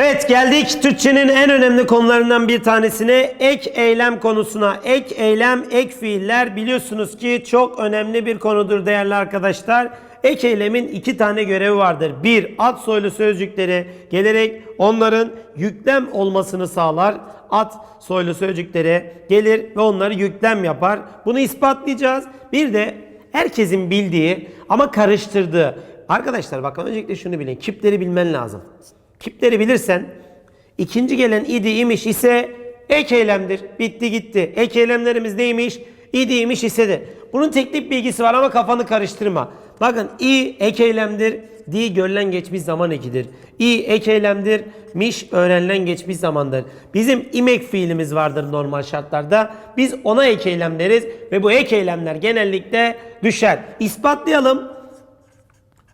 Evet geldik Türkçenin en önemli konularından bir tanesine ek eylem konusuna. Ek eylem, ek fiiller biliyorsunuz ki çok önemli bir konudur değerli arkadaşlar. Ek eylemin iki tane görevi vardır. Bir, ad soylu sözcükleri gelerek onların yüklem olmasını sağlar. Ad soylu sözcükleri gelir ve onları yüklem yapar. Bunu ispatlayacağız. Bir de herkesin bildiği ama karıştırdığı. Arkadaşlar bakın öncelikle şunu bilin. Kipleri bilmen lazım. Kipleri bilirsen ikinci gelen idi imiş ise ek eylemdir. Bitti gitti. Ek eylemlerimiz neymiş? İdi imiş ise de. Bunun teknik bilgisi var ama kafanı karıştırma. Bakın i ek eylemdir. Di görülen geçmiş zaman ekidir. İ ek eylemdir. Miş öğrenilen geçmiş zamandır. Bizim imek fiilimiz vardır normal şartlarda. Biz ona ek eylem deriz ve bu ek eylemler genellikle düşer. İspatlayalım.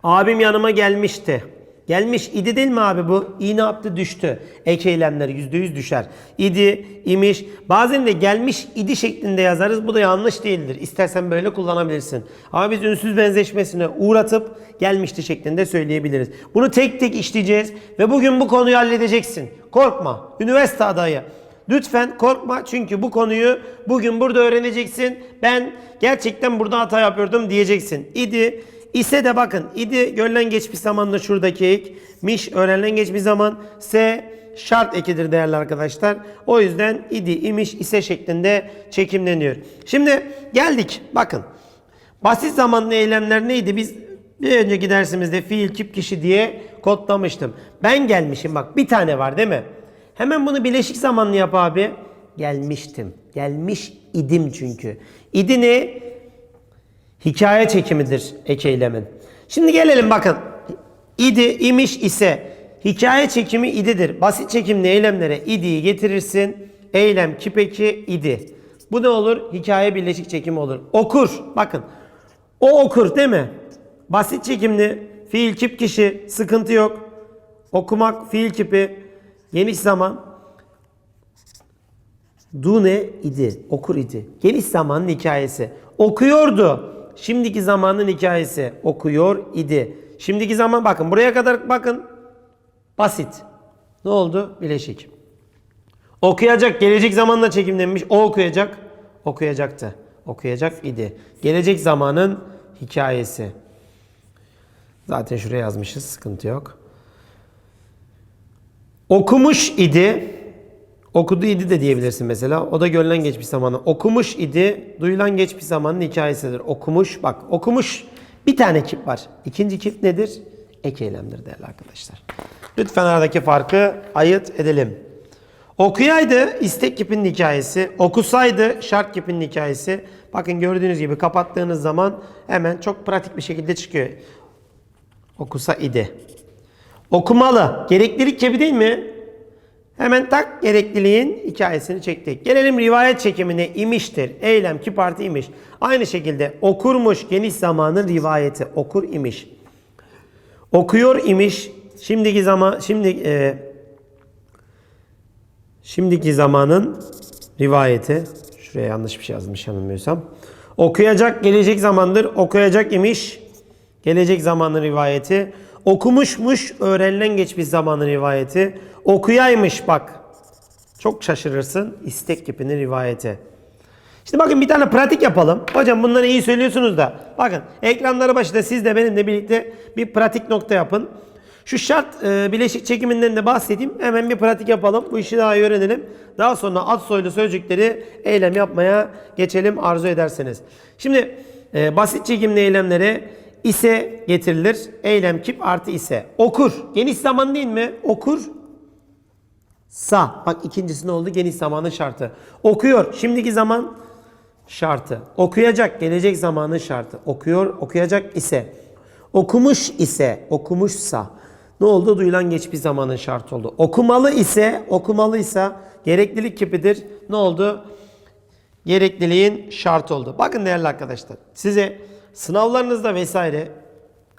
Abim yanıma gelmişti. Gelmiş idi değil mi abi bu? İyi ne yaptı? Düştü. Ek eylemler %100 düşer. İdi, imiş. Bazen de gelmiş idi şeklinde yazarız. Bu da yanlış değildir. İstersen böyle kullanabilirsin. Ama biz ünsüz benzeşmesine uğratıp gelmişti şeklinde söyleyebiliriz. Bunu tek tek işleyeceğiz ve bugün bu konuyu halledeceksin. Korkma. Üniversite adayı. Lütfen korkma çünkü bu konuyu bugün burada öğreneceksin. Ben gerçekten burada hata yapıyordum diyeceksin. İdi, ise de bakın idi görülen geçmiş zamanda şuradaki ek. Miş öğrenilen geçmiş zaman. S şart ekidir değerli arkadaşlar. O yüzden idi, imiş, ise şeklinde çekimleniyor. Şimdi geldik bakın. Basit zamanlı eylemler neydi? Biz bir önceki dersimizde fiil, kip, kişi diye kodlamıştım. Ben gelmişim bak bir tane var değil mi? Hemen bunu bileşik zamanlı yap abi. Gelmiştim. Gelmiş idim çünkü. İdi ne? Hikaye çekimidir ek eylemin. Şimdi gelelim bakın. İdi, imiş ise hikaye çekimi ididir. Basit çekimli eylemlere idiyi getirirsin. Eylem kipeki idi. Bu ne olur? Hikaye birleşik çekimi olur. Okur. Bakın. O okur değil mi? Basit çekimli fiil kip kişi sıkıntı yok. Okumak fiil kipi geniş zaman Dune idi, okur idi. Geniş zamanın hikayesi. Okuyordu. Şimdiki zamanın hikayesi. Okuyor idi. Şimdiki zaman bakın buraya kadar bakın. Basit. Ne oldu? Bileşik. Okuyacak gelecek zamanla çekimlenmiş. O okuyacak. Okuyacaktı. Okuyacak idi. Gelecek zamanın hikayesi. Zaten şuraya yazmışız. Sıkıntı yok. Okumuş idi. Okudu idi de diyebilirsin mesela. O da görülen geçmiş zamanı. Okumuş idi. Duyulan geçmiş zamanın hikayesidir. Okumuş. Bak okumuş. Bir tane kip var. İkinci kip nedir? Ek eylemdir değerli arkadaşlar. Lütfen aradaki farkı ayırt edelim. Okuyaydı istek kipinin hikayesi. Okusaydı şart kipinin hikayesi. Bakın gördüğünüz gibi kapattığınız zaman hemen çok pratik bir şekilde çıkıyor. Okusa idi. Okumalı. Gereklilik kipi değil mi? Hemen tak gerekliliğin hikayesini çektik. Gelelim rivayet çekimine imiştir. Eylem ki parti imiş. Aynı şekilde okurmuş geniş zamanın rivayeti. Okur imiş. Okuyor imiş. Şimdiki zaman şimdi e, şimdiki zamanın rivayeti. Şuraya yanlış bir şey yazmış yanılmıyorsam. Okuyacak gelecek zamandır. Okuyacak imiş. Gelecek zamanın rivayeti. Okumuşmuş öğrenilen geçmiş zamanın rivayeti. Okuyaymış bak. Çok şaşırırsın. İstek kipinin rivayeti. Şimdi bakın bir tane pratik yapalım. Hocam bunları iyi söylüyorsunuz da. Bakın ekranları başında siz de benimle birlikte bir pratik nokta yapın. Şu şart e, bileşik çekiminden de bahsedeyim. Hemen bir pratik yapalım. Bu işi daha iyi öğrenelim. Daha sonra ad soylu sözcükleri eylem yapmaya geçelim arzu ederseniz. Şimdi e, basit çekimli eylemlere ise getirilir. Eylem kip artı ise. Okur. Geniş zaman değil mi? Okur. Sa. Bak ikincisi ne oldu? Geniş zamanın şartı. Okuyor. Şimdiki zaman şartı. Okuyacak. Gelecek zamanın şartı. Okuyor. Okuyacak ise. Okumuş ise. Okumuşsa. Ne oldu? Duyulan geçmiş zamanın şartı oldu. Okumalı ise. Okumalıysa. Gereklilik kipidir. Ne oldu? Gerekliliğin şartı oldu. Bakın değerli arkadaşlar. Size sınavlarınızda vesaire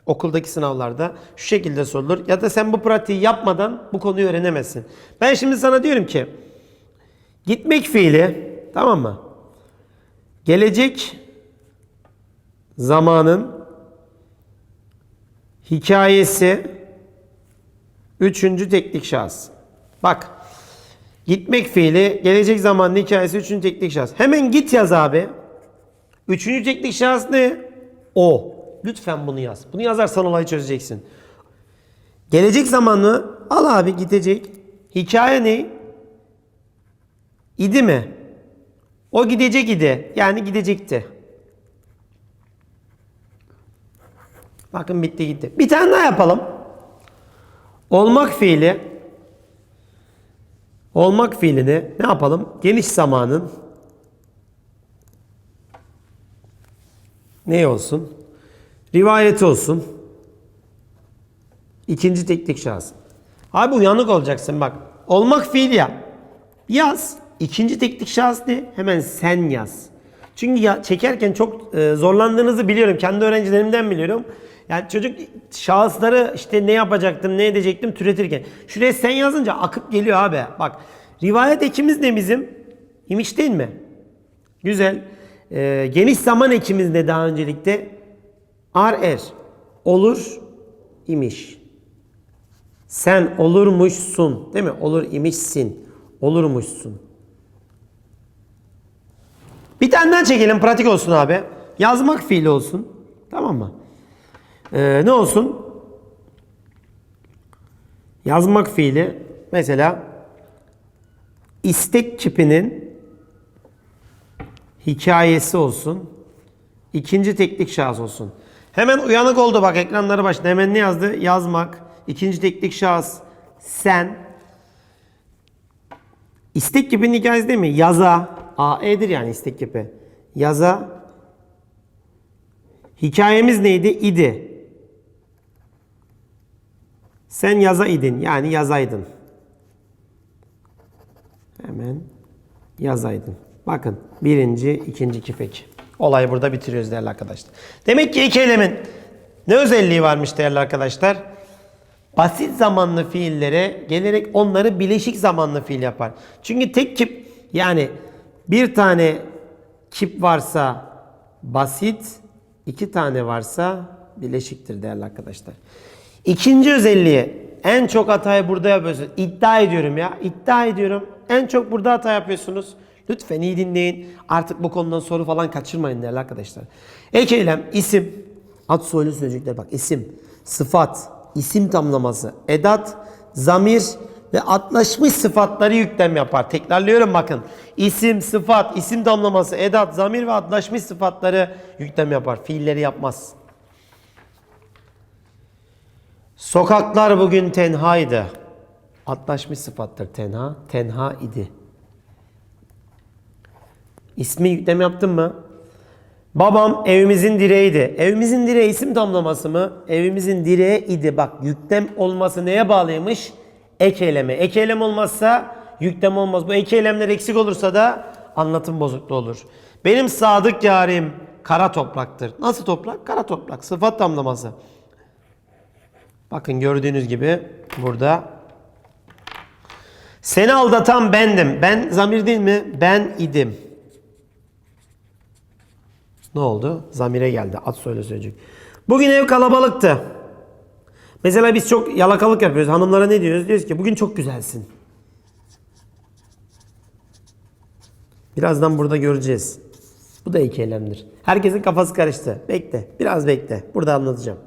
okuldaki sınavlarda şu şekilde sorulur. Ya da sen bu pratiği yapmadan bu konuyu öğrenemezsin. Ben şimdi sana diyorum ki gitmek fiili tamam mı? Gelecek zamanın hikayesi üçüncü teknik şahıs. Bak. Gitmek fiili, gelecek zamanlı hikayesi üçüncü teknik şahıs. Hemen git yaz abi. Üçüncü teknik şahıs ne? O. Lütfen bunu yaz. Bunu yazarsan olayı çözeceksin. Gelecek zamanlı al abi gidecek. Hikaye ne? İdi mi? O gidecek idi. Yani gidecekti. Bakın bitti gitti. Bir tane daha yapalım. Olmak fiili. Olmak fiilini ne yapalım? Geniş zamanın ne olsun? Rivayeti olsun. İkinci teknik şahıs. Abi uyanık olacaksın bak. Olmak fiil ya. Yaz. İkinci teknik şahıs ne? Hemen sen yaz. Çünkü ya, çekerken çok e, zorlandığınızı biliyorum. Kendi öğrencilerimden biliyorum. Yani çocuk şahısları işte ne yapacaktım, ne edecektim türetirken. Şuraya sen yazınca akıp geliyor abi. Bak rivayet ekimiz ne bizim? İmiş değil mi? Güzel. E, geniş zaman ekimiz ne daha öncelikle? Ar er. Olur imiş. Sen olurmuşsun. Değil mi? Olur imişsin. Olurmuşsun. Bir tane daha çekelim. Pratik olsun abi. Yazmak fiili olsun. Tamam mı? Ee, ne olsun? Yazmak fiili. Mesela istek kipinin hikayesi olsun. İkinci teknik şahıs olsun. Hemen uyanık oldu bak ekranları başında. Hemen ne yazdı? Yazmak. İkinci teknik şahıs sen. İstek kipinin hikayesi değil mi? Yaza. AE'dir yani istek kipi. Yaza. Hikayemiz neydi? İdi. Sen yaza idin. Yani yazaydın. Hemen yazaydın. Bakın birinci, ikinci kipek. Olayı burada bitiriyoruz değerli arkadaşlar. Demek ki iki eylemin ne özelliği varmış değerli arkadaşlar? Basit zamanlı fiillere gelerek onları bileşik zamanlı fiil yapar. Çünkü tek kip yani bir tane kip varsa basit, iki tane varsa bileşiktir değerli arkadaşlar. İkinci özelliği en çok hatayı burada yapıyorsunuz. İddia ediyorum ya. iddia ediyorum. En çok burada hata yapıyorsunuz. Lütfen iyi dinleyin. Artık bu konudan soru falan kaçırmayın değerli arkadaşlar. Ek eylem, isim, ad soylu sözcükler bak isim, sıfat, isim tamlaması, edat, zamir ve atlaşmış sıfatları yüklem yapar. Tekrarlıyorum bakın. İsim, sıfat, isim tamlaması, edat, zamir ve atlaşmış sıfatları yüklem yapar. Fiilleri yapmaz. Sokaklar bugün tenhaydı. Atlaşmış sıfattır tenha. Tenha idi. İsmi yüklem yaptın mı? Babam evimizin direğiydi. Evimizin direği isim tamlaması mı? Evimizin direği idi. Bak yüklem olması neye bağlıymış? Ek eyleme. Ek eylem olmazsa yüklem olmaz. Bu ek eylemler eksik olursa da anlatım bozukluğu olur. Benim sadık yarim kara topraktır. Nasıl toprak? Kara toprak. Sıfat tamlaması. Bakın gördüğünüz gibi burada seni aldatan bendim. Ben zamir değil mi? Ben idim. Ne oldu? Zamire geldi. At söyle sözcük. Bugün ev kalabalıktı. Mesela biz çok yalakalık yapıyoruz. Hanımlara ne diyoruz? Diyoruz ki bugün çok güzelsin. Birazdan burada göreceğiz. Bu da iki eylemdir. Herkesin kafası karıştı. Bekle. Biraz bekle. Burada anlatacağım.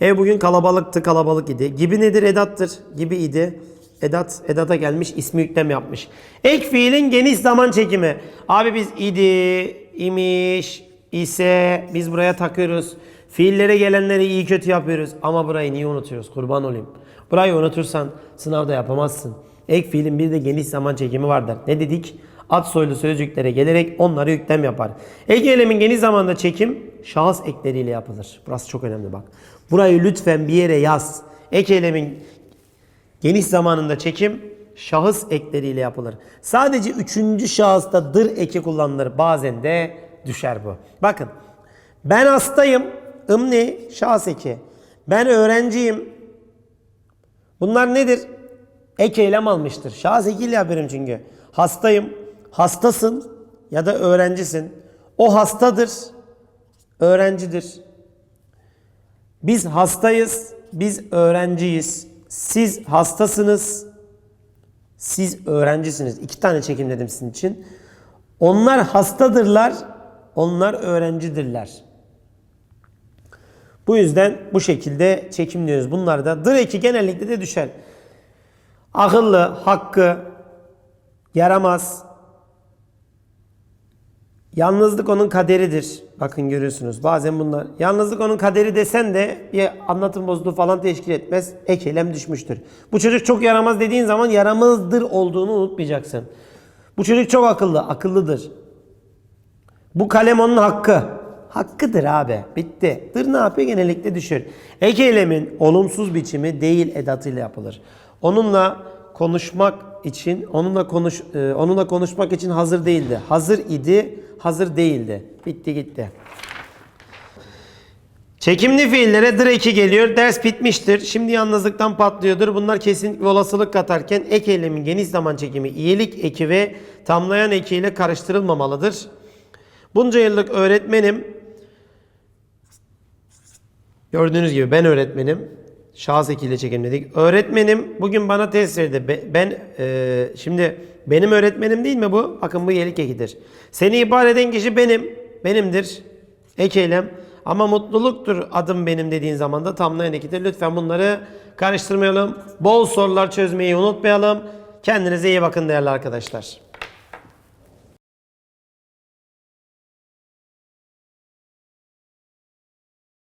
Ev bugün kalabalıktı, kalabalık idi. Gibi nedir? Edattır. Gibi idi. Edat, edata gelmiş, ismi yüklem yapmış. Ek fiilin geniş zaman çekimi. Abi biz idi, imiş, ise biz buraya takıyoruz. Fiillere gelenleri iyi kötü yapıyoruz. Ama burayı niye unutuyoruz? Kurban olayım. Burayı unutursan sınavda yapamazsın. Ek fiilin bir de geniş zaman çekimi vardır. Ne dedik? Ad soylu sözcüklere gelerek onları yüklem yapar. Ek eylemin geniş zamanda çekim şahıs ekleriyle yapılır. Burası çok önemli bak. Burayı lütfen bir yere yaz. Ek eylemin geniş zamanında çekim şahıs ekleriyle yapılır. Sadece üçüncü şahısta dır eki kullanılır. Bazen de düşer bu. Bakın ben hastayım. ım ne? Şahıs eki. Ben öğrenciyim. Bunlar nedir? Ek eylem almıştır. Şahıs ekiyle yapıyorum çünkü. Hastayım. Hastasın ya da öğrencisin. O hastadır. Öğrencidir. Biz hastayız. Biz öğrenciyiz. Siz hastasınız. Siz öğrencisiniz. İki tane çekimledim sizin için. Onlar hastadırlar. Onlar öğrencidirler. Bu yüzden bu şekilde çekimliyoruz. Bunlar da dır eki genellikle de düşer. Akıllı, hakkı, yaramaz. Yalnızlık onun kaderidir. Bakın görüyorsunuz. Bazen bunlar. Yalnızlık onun kaderi desen de bir anlatım bozukluğu falan teşkil etmez. Ek eylem düşmüştür. Bu çocuk çok yaramaz dediğin zaman yaramazdır olduğunu unutmayacaksın. Bu çocuk çok akıllı. Akıllıdır. Bu kalem onun hakkı. Hakkıdır abi. Bitti. Dır ne yapıyor? Genellikle düşür. Ek eylemin olumsuz biçimi değil edatıyla yapılır. Onunla konuşmak için, onunla konuş, e, onunla konuşmak için hazır değildi. Hazır idi, hazır değildi. Bitti gitti. Çekimli fiillere dır eki geliyor. Ders bitmiştir. Şimdi yalnızlıktan patlıyordur. Bunlar kesinlikle olasılık katarken ek eylemin geniş zaman çekimi iyilik eki ve tamlayan eki ile karıştırılmamalıdır. Bunca yıllık öğretmenim. Gördüğünüz gibi ben öğretmenim. Şahıs ekiyle çekimledik. Öğretmenim bugün bana test verdi. Be- Ben e, şimdi benim öğretmenim değil mi bu? Bakın bu iyilik ekidir. Seni ihbar eden kişi benim. Benimdir. Ek eylem. Ama mutluluktur adım benim dediğin zaman da tamlayan ekidir. Lütfen bunları karıştırmayalım. Bol sorular çözmeyi unutmayalım. Kendinize iyi bakın değerli arkadaşlar.